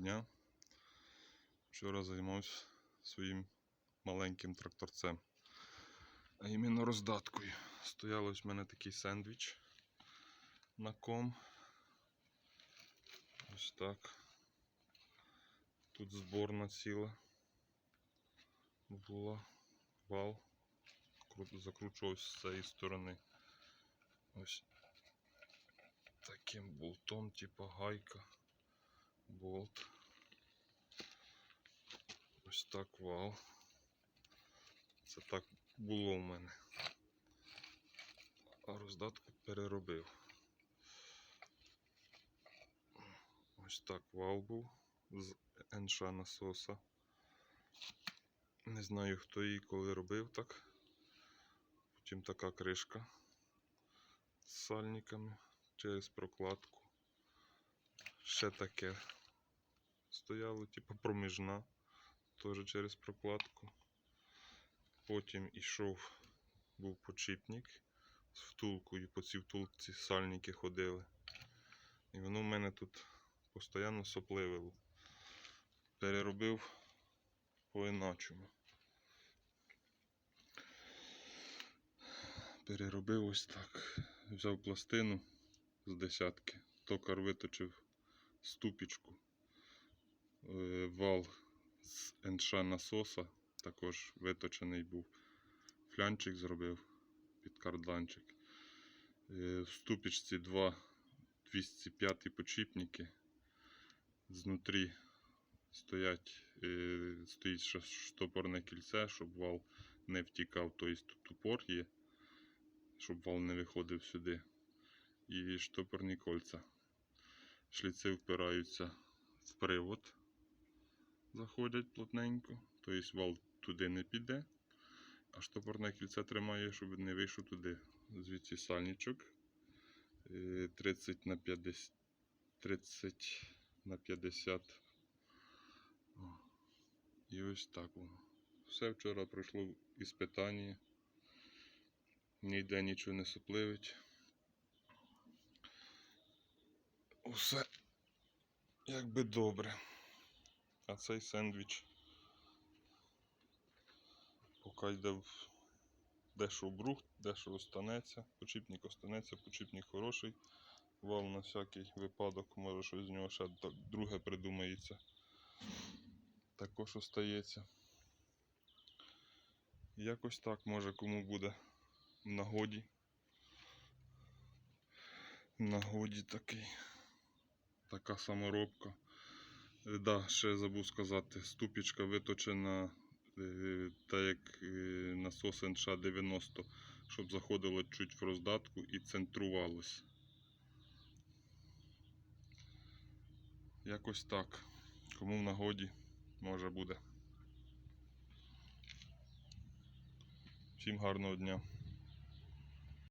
дня. Вчора займався своїм маленьким тракторцем. А іменно роздаткою. Стояв ось в мене такий сендвіч на ком. Ось так. Тут зборна ціла була. Вал. Кру- Закручувався з цієї сторони. Ось таким болтом, типа гайка. Болт. Ось так вал. Це так було в мене. А роздатку переробив. Ось так вал був з НШ насоса. Не знаю хто її коли робив так. Потім така кришка з сальниками через прокладку. Ще таке стояло, типу проміжна, теж через прокладку. Потім ішов, був почіпник з втулкою, по цій втулці сальники ходили. І воно в мене тут постійно сопливило. Переробив по-іначому. Переробив ось так. Взяв пластину з десятки, токар виточив ступічку, вал з НШ насоса, також виточений був. Флянчик зробив під карданчик. Е, В ступічці два 205 почіпники. Знутрі стоять, е, стоїть штопорне кільце, щоб вал не втікав, тобто тут упор є, щоб вал не виходив сюди. І штопорні кольця. Шліци впираються в привод, заходять плотненько, тобто вал туди не піде, а штопорне кільце тримає, щоб не вийшов туди. Звідси сальничок е, 30 на 50, 30 на 50. О, І ось так воно. Все вчора пройшло іспитання. Ніде нічого не сопливить. Усе якби добре. А цей сендвіч поки йде в дещо брухт, дещо останеться, почіпник останеться, почіпник хороший. Вал на всякий випадок, може щось з нього ще друге придумається. Також остається. Якось так, може кому буде в нагоді. В нагоді такий. Така саморобка. Е, Да, ще забув сказати, ступічка виточена е, так як е, насос НШ-90, щоб заходило чуть в роздатку і центрувалось. Якось так. Кому в нагоді може буде. Всім гарного дня.